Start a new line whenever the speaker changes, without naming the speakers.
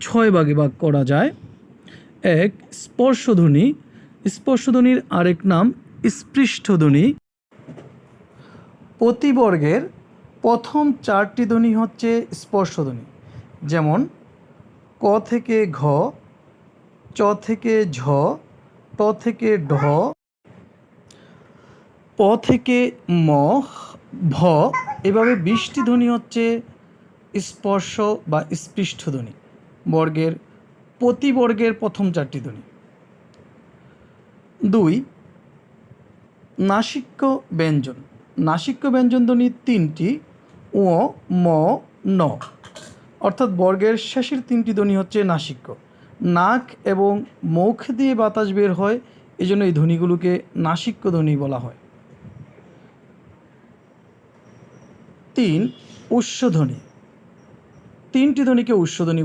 ছয় ভাগে ভাগ করা যায়। এক, স্পর্শধ্বনি। স্পর্শধ্বনির আরেক নাম স্পৃষ্টধ্বনি প্রতিবর্গের প্রথম চারটি ধ্বনি হচ্ছে স্পর্শধ্বনি। যেমন, ক থেকে ঘ, চ থেকে ঝ ট থেকে ঢ, প থেকে ম, ভ। এভাবে বৃষ্টি ধ্বনি হচ্ছে স্পর্শ বা স্পৃষ্ট ধ্বনি বর্গের প্রথম চারটি ধ্বনি। দুই, নাসিক্য ব্যঞ্জন। নাসিক্য ব্যঞ্জন ধ্বনি তিনটি ও ম, ন। অর্থাৎ বর্গের শেষের তিনটি ধ্বনি হচ্ছে নাসিক্য। নাক এবং মুখ দিয়ে বাতাস বের হয় এই জন্য এই ধ্বনিগুলোকে নাসিক্য ধ্বনি বলা হয়। তিন উৎসধ্বনি তিনটি ধ্বনিকে উৎসধ্বনি